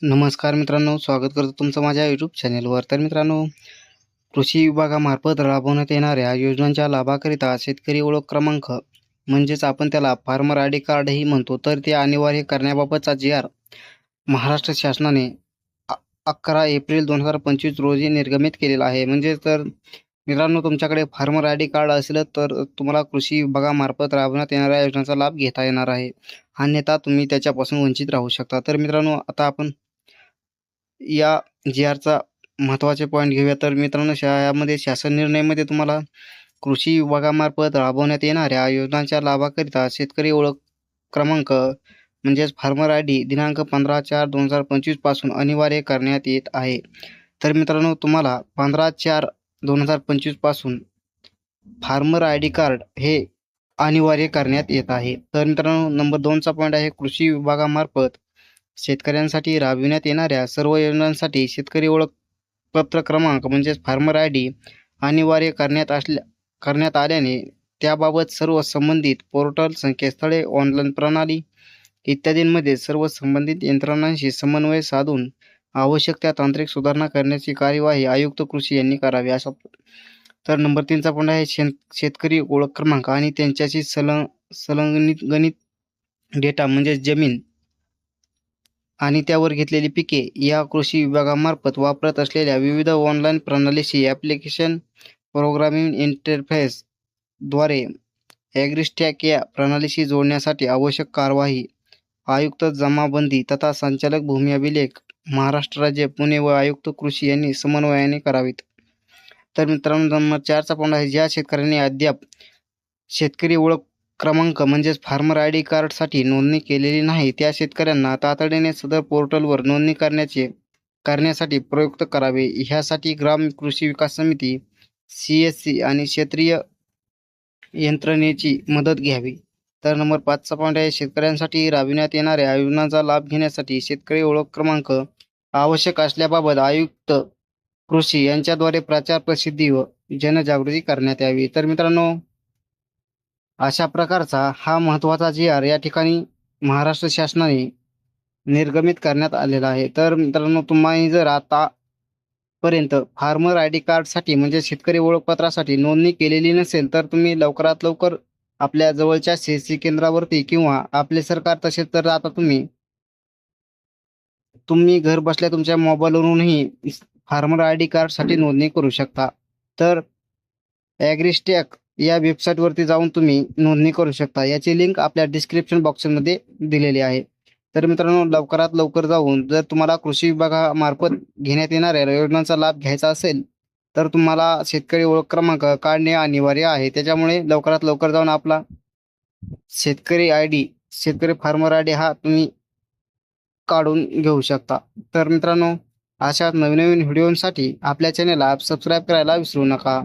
नमस्कार मित्रांनो स्वागत करतो तुमचं माझ्या यूट्यूब चॅनेलवर तर मित्रांनो कृषी विभागामार्फत राबवण्यात येणाऱ्या योजनांच्या लाभाकरिता शेतकरी ओळख क्रमांक म्हणजेच आपण त्याला फार्मर आय डी कार्डही म्हणतो. तर ते अनिवार्य करण्याबाबतचा जी आर महाराष्ट्र शासनाने अकरा एप्रिल दोन हजार पंचवीस रोजी निर्गमित केलेला आहे. म्हणजे तर मित्रांनो तुमच्याकडे फार्मर आय डी कार्ड असेल तर तुम्हाला कृषी विभागामार्फत राबवण्यात येणाऱ्या योजनांचा लाभ घेता येणार आहे. अन्यथा तुम्ही त्याच्यापासून वंचित राहू शकता. तर मित्रांनो आता आपण या जी आरचा महत्त्वाचे पॉईंट घेऊया. तर मित्रांनो शा यामध्ये शासन निर्णयामध्ये तुम्हाला कृषी विभागामार्फत राबवण्यात येणाऱ्या योजनांच्या लाभाकरिता शेतकरी ओळख क्रमांक म्हणजेच फार्मर आय डी दिनांक पंधरा चार दोन हजार पंचवीसपासून अनिवार्य करण्यात येत आहे. तर मित्रांनो तुम्हाला पंधरा चार दोन हजार पंचवीसपासून फार्मर आय डी कार्ड हे अनिवार्य करण्यात येत आहे. तर मित्रांनो नंबर दोनचा पॉईंट आहे कृषी विभागामार्फत शेतकऱ्यांसाठी राबविण्यात येणाऱ्या सर्व योजनांसाठी शेतकरी ओळखपत्र क्रमांक म्हणजेच फार्मर आय डी अनिवार्य करण्यात असल्या करण्यात आल्याने त्याबाबत सर्व संबंधित पोर्टल संकेतस्थळे ऑनलाईन प्रणाली इत्यादींमध्ये सर्व संबंधित यंत्रणांशी समन्वय साधून आवश्यक त्या तांत्रिक सुधारणा करण्याची कार्यवाही आयुक्त कृषी यांनी करावी. अशा तर नंबर तीनचा पॉईंट आहे शेत शेतकरी ओळख क्रमांक आणि त्यांच्याशी सलंग संलग्नित गणित डेटा म्हणजे जमीन आणि त्यावर घेतलेली पिके या कृषी विभागामार्फत वापरत असलेल्या विविध ऑनलाईन प्रणालीशी ॲप्लिकेशन प्रोग्रामिंग इंटरफेस द्वारे ॲग्रिस्टॅक या प्रणालीशी जोडण्यासाठी आवश्यक कार्यवाही आयुक्त जमाबंदी तथा संचालक भूमी अभिलेख महाराष्ट्र राज्य पुणे व आयुक्त कृषी यांनी समन्वयाने करावीत. तर मित्रांनो नंबर चारचा पॉईंट आहे ज्या शेतकऱ्यांनी अद्याप शेतकरी ओळख क्रमांक म्हणजेच फार्मर आय डी कार्डसाठी नोंदणी केलेली नाही त्या शेतकऱ्यांना तातडीने सदर पोर्टलवर नोंदणी करण्याचे करण्यासाठी प्रयुक्त करावे. ह्यासाठी ग्राम कृषी विकास समिती सी एस सी आणि क्षेत्रीय यंत्रणेची मदत घ्यावी. तर नंबर पाचचा पॉईंट आहे शेतकऱ्यांसाठी राबविण्यात येणाऱ्या योजनांचा लाभ घेण्यासाठी शेतकरी ओळख क्रमांक आवश्यक असल्याबाबत आयुक्त कृषी यांच्याद्वारे प्रचार प्रसिद्धी व जनजागृती करण्यात यावी. तर मित्रांनो अशा प्रकारचा हा महत्त्वाचा जी आर या ठिकाणी महाराष्ट्र शासनाने निर्गमित करण्यात आलेला आहे. तर मित्रांनो तुम्हाला जर आता पर्यंत फार्मर आय डी कार्डसाठी म्हणजे शेतकरी ओळखपत्रासाठी नोंदणी केलेली नसेल तर तुम्ही लवकरात लवकर आपल्या जवळच्या सी सी केंद्रावरती किंवा आपले सरकार तसेच तर आता तुम्ही तुम्ही घर बसल्या तुमच्या मोबाईलवरूनही फार्मर आय डी कार्डसाठी नोंदणी करू शकता. तर ॲग्रिस्टॅक या वेबसाईटवरती जाऊन तुम्ही नोंदणी करू शकता. याची लिंक आपल्या डिस्क्रिप्शन बॉक्समध्ये दिलेली आहे. तर मित्रांनो लवकरात लवकर जाऊन जर तुम्हाला कृषी विभागामार्फत घेण्यात येणाऱ्या योजनांचा लाभ घ्यायचा असेल तर तुम्हाला शेतकरी ओळख क्रमांक काढणे अनिवार्य आहे. त्याच्यामुळे लवकरात लवकर जाऊन आपला शेतकरी आय डी शेतकरी फार्मर आय डी हा तुम्ही काढून घेऊ शकता. तर मित्रांनो अशा नवीन नवीन व्हिडिओसाठी आपल्या चॅनेलला सबस्क्राईब करायला विसरू नका.